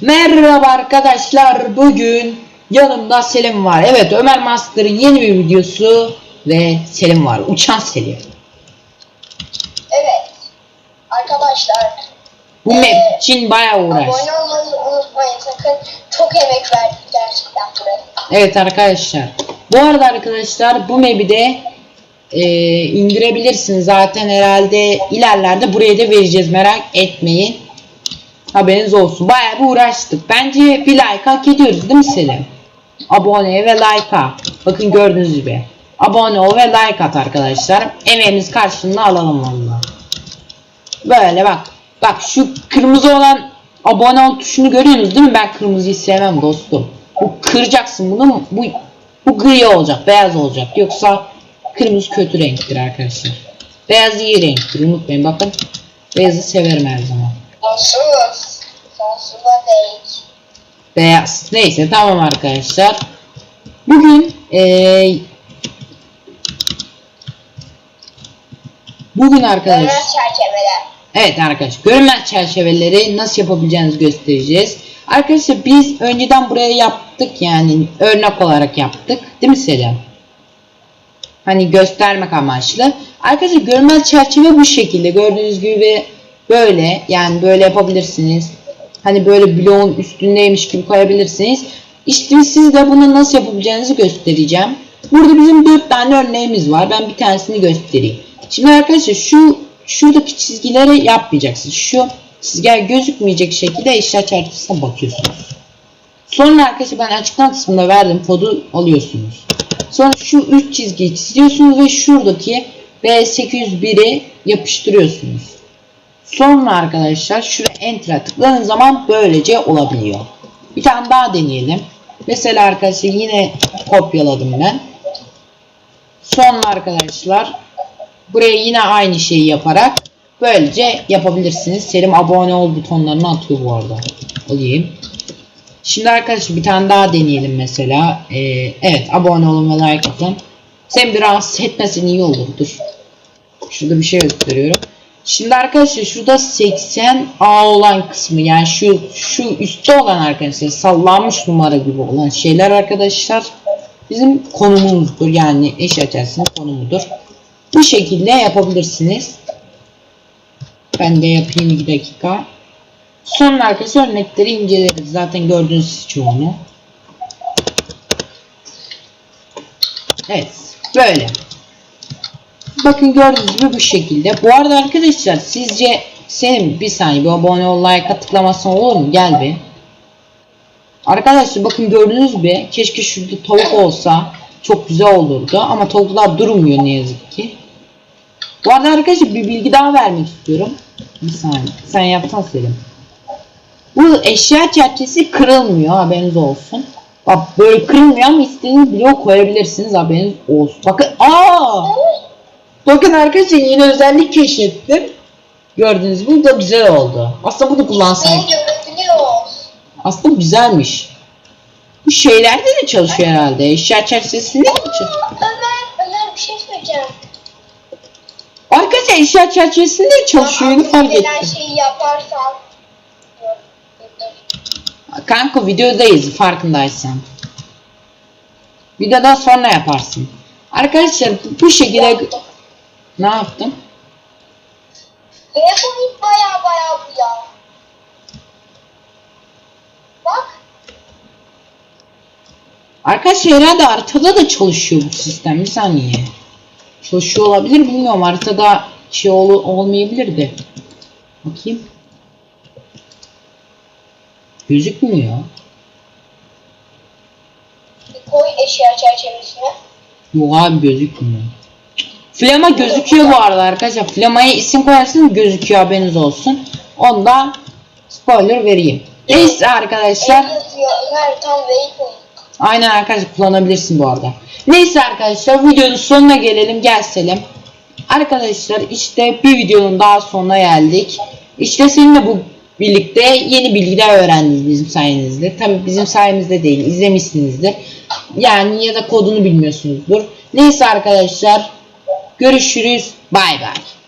Merhaba arkadaşlar. Bugün yanımda Selim var. Evet Ömer Master'ın yeni bir videosu ve Selim var. Uçan Selim. Evet. Arkadaşlar Bu map için bayağı uğraş. abone olmayı unutmayın sakın. Çok emek verdik gerçekten buraya. Evet arkadaşlar. Bu arada arkadaşlar bu map'i de e, indirebilirsiniz. Zaten herhalde ilerlerde buraya da vereceğiz. Merak etmeyin. Haberiniz olsun. Bayağı bir uğraştık. Bence bir like hak ediyoruz değil mi Selim? Abone ve like'a. Bakın gördüğünüz gibi. Abone ol ve like at arkadaşlar. Emeğimiz karşılığını alalım valla. Böyle bak. Bak şu kırmızı olan abone ol tuşunu görüyorsunuz değil mi? Ben kırmızıyı sevmem dostum. Bu kıracaksın bunu. Bu bu gri olacak, beyaz olacak. Yoksa kırmızı kötü renktir arkadaşlar. Beyaz iyi renktir. Unutmayın bakın. Beyazı severim her zaman. Sonsuz. Beyaz. Neyse tamam arkadaşlar. Bugün eee Bugün arkadaşlar çerçeveler. Evet arkadaşlar görünmez çerçeveleri nasıl yapabileceğinizi göstereceğiz. Arkadaşlar biz önceden buraya yaptık yani örnek olarak yaptık. Değil mi Selam? Hani göstermek amaçlı. Arkadaşlar görünmez çerçeve bu şekilde gördüğünüz gibi böyle yani böyle yapabilirsiniz. Hani böyle bloğun üstündeymiş gibi koyabilirsiniz. İşte siz de bunu nasıl yapabileceğinizi göstereceğim. Burada bizim 4 tane örneğimiz var. Ben bir tanesini göstereyim. Şimdi arkadaşlar şu şuradaki çizgileri yapmayacaksınız. Şu çizgiler gözükmeyecek şekilde eşya çerçevesine bakıyorsunuz. Sonra arkadaşlar ben açıklama kısmında verdim kodu alıyorsunuz. Sonra şu üç çizgiyi çiziyorsunuz ve şuradaki B801'i yapıştırıyorsunuz. Sonra arkadaşlar şuraya enter'a tıkladığınız zaman böylece olabiliyor. Bir tane daha deneyelim. Mesela arkadaşlar yine kopyaladım ben. Sonra arkadaşlar buraya yine aynı şeyi yaparak böylece yapabilirsiniz. Selim abone ol butonlarını atıyor bu arada. Alayım. Şimdi arkadaşlar bir tane daha deneyelim mesela. Ee, evet abone olun ve like atın. Sen bir rahatsız etmesin iyi olur. Dur. Şurada bir şey gösteriyorum. Şimdi arkadaşlar şurada 80A olan kısmı yani şu şu üstte olan arkadaşlar sallanmış numara gibi olan şeyler arkadaşlar bizim konumumuzdur. Yani eş açısının konumudur. Bu şekilde yapabilirsiniz. Ben de yapayım bir dakika. Sonra arkadaşlar örnekleri inceleriz. Zaten gördünüz çoğunu. Evet. Böyle. Bakın gördüğünüz gibi bu şekilde. Bu arada arkadaşlar sizce senin bir saniye bir abone ol like tıklamasın olur mu? Gel bir. Arkadaşlar bakın gördüğünüz gibi keşke şurada tavuk olsa çok güzel olurdu ama tavuklar durmuyor ne yazık ki. Bu arada arkadaşlar bir bilgi daha vermek istiyorum. Bir saniye. Sen yapsan Selim. Bu eşya çerçevesi kırılmıyor haberiniz olsun. Bak böyle kırılmıyor ama istediğiniz bloğu koyabilirsiniz haberiniz olsun. Bakın aa! Bakın arkadaşlar yeni özellik keşfettim. Gördüğünüz gibi bu da güzel oldu. Aslında bunu kullansam. Aslında güzelmiş. Bu şeylerde de çalışıyor herhalde. Eşya çerçevesinde de çalışıyor. Ömer, Ömer bir şey söyleyeceğim. Arkadaşlar eşya çerçevesinde de çalışıyor. Aklıma fark ettim. şeyi yaparsan. Kanka videodayız farkındaysan. Videodan sonra yaparsın. Arkadaşlar bu şekilde Yaptım. Ne yaptım? Ve bu baya baya bu ya. Bak. Arkadaşlar herhalde haritada da çalışıyor bu sistem. Bir saniye. Çalışıyor olabilir bilmiyorum. Haritada şey ol olmayabilir de. Bakayım. Gözükmüyor. Bir koy eşya çerçevesine. Yok abi gözükmüyor. Flama gözüküyor bu arada arkadaşlar. Flama'ya isim koyarsınız gözüküyor haberiniz olsun. Onda spoiler vereyim. Neyse arkadaşlar. Aynen arkadaşlar kullanabilirsin bu arada. Neyse arkadaşlar videonun sonuna gelelim gelselim. Arkadaşlar işte bir videonun daha sonuna geldik. İşte seninle bu birlikte yeni bilgiler öğrendiniz bizim sayenizde. Tabi bizim sayemizde değil izlemişsinizdir. Yani ya da kodunu bilmiyorsunuzdur. Neyse arkadaşlar görüşürüz bay bay.